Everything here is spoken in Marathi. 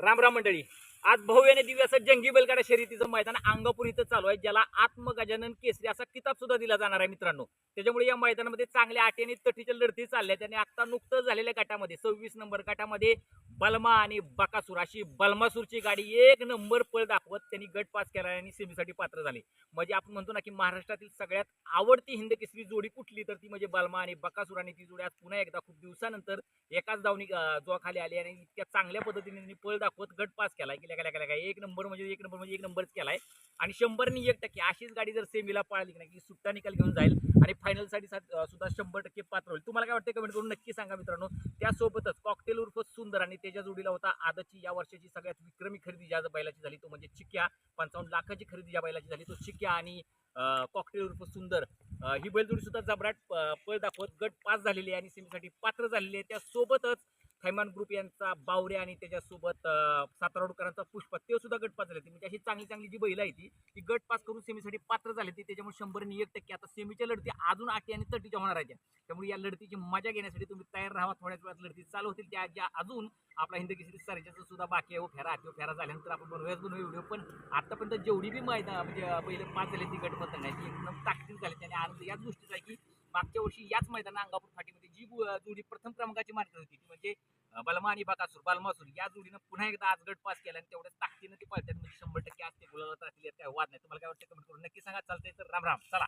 राम राम मंडळी. आज भव्य आणि दिव्य असं जंगी बैलगाडा शर्यतीचं मैदान अंगापूर इथं चालू आहे ज्याला आत्मगजानन केसरी असा किताब सुद्धा दिला जाणार आहे मित्रांनो. त्याच्यामुळे या मैदानामध्ये चांगल्या आटी आणि तटीच्या लढती चालल्या त्याने आणि आता नुकतंच झालेल्या गटामध्ये सव्वीस नंबर गटामध्ये बलमा आणि बकासूर अशी बलमासूरची गाडी एक नंबर पळ दाखवत त्यांनी गट पास केला आणि सेमीसाठी पात्र झाले. म्हणजे आपण म्हणतो ना की महाराष्ट्रातील सगळ्यात आवडती हिंद केसरी जोडी कुठली? तर ती म्हणजे बलमा आणि बकासूर आणि ती जोडी आज पुन्हा एकदा खूप दिवसानंतर एकाच धावणी जोखाली आली आणि इतक्या चांगल्या पद्धतीने त्यांनी पळ दाखवत गट पास केल्या केल्या गेल्या काय एक नंबर म्हणजे एक नंबर म्हणजे एक नंबरच केला आहे आणि शंभरनी एक टक्के अशीच गाडी जर सेमीला पळाली की नाही की सुट्टा निकाल घेऊन जाईल आणि फायनलसाठी सुद्धा शंभर टक्के पात्र होईल. तुम्हाला काय वाटतं कमेंट करून नक्की सांगा मित्रांनो. त्यासोबतच कॉकटेल उर्फ सुंदर आणि त्याच्या जोडीला होता आदची. या वर्षाची सगळ्यात विक्रमी खरेदी ज्या बैलाची झाली तो म्हणजे चिक्या. पंचावन्न लाखाची खरेदी ज्या बैलाची झाली तो चिक्या आणि कॉकटेल उर्फ सुंदर. ही बैलजोडी सुद्धा जबराट पळ दाखवत गट पास झालेली आहे आणि सेमीसाठी पात्र झालेली आहे. त्यासोबतच थैमान ग्रुप यांचा बावरे आणि त्याच्यासोबत अं, पुष्प ते सुद्धा गटपास झाले होते. म्हणजे अशी चांगली चांगली जी बैल आहे ती ती गट पास करून सेमीसाठी पात्र झाली ती त्याच्यामुळे शंभर आणि एक टक्के. आता सेमीच्या लढती अजून आठी आणि तटीच्या होणार आहेत त्यामुळे या लढतीची मजा घेण्यासाठी तुम्ही तयार राहा. थोड्याच वेळात लढती चालू होतील. त्या ज्या अजून आपला हिंद केसरी सरच्याचा सुद्धा बाकी आहे. हो फेरा आठव हो, फेरा झाल्यानंतर आपण बनवूयाच बनवूया व्हिडिओ. पण आतापर्यंत जेवढी बी मैदा म्हणजे पहिले पाच झाले ती गट ती एकदम ताकदीत झाली. आणि आनंद याच गोष्टीचा आहे की मागच्या वर्षी याच मैदाना अंगापूर फाटीमध्ये जी जोडी प्रथम क्रमांकाची मार्ग होती ती म्हणजे बलमा आणि बाकासूर बालमासूर या जोडीनं पुन्हा एकदा आज गट पास केला आणि तेवढ्याच ताकदीनं ते पळतात. म्हणजे शंभर टक्के आज ते गुलाबात राहतील यात काय वाद नाही. तुम्हाला काय वाटतं कमेंट करून नक्की सांगा. चालतंय तर राम राम. चला.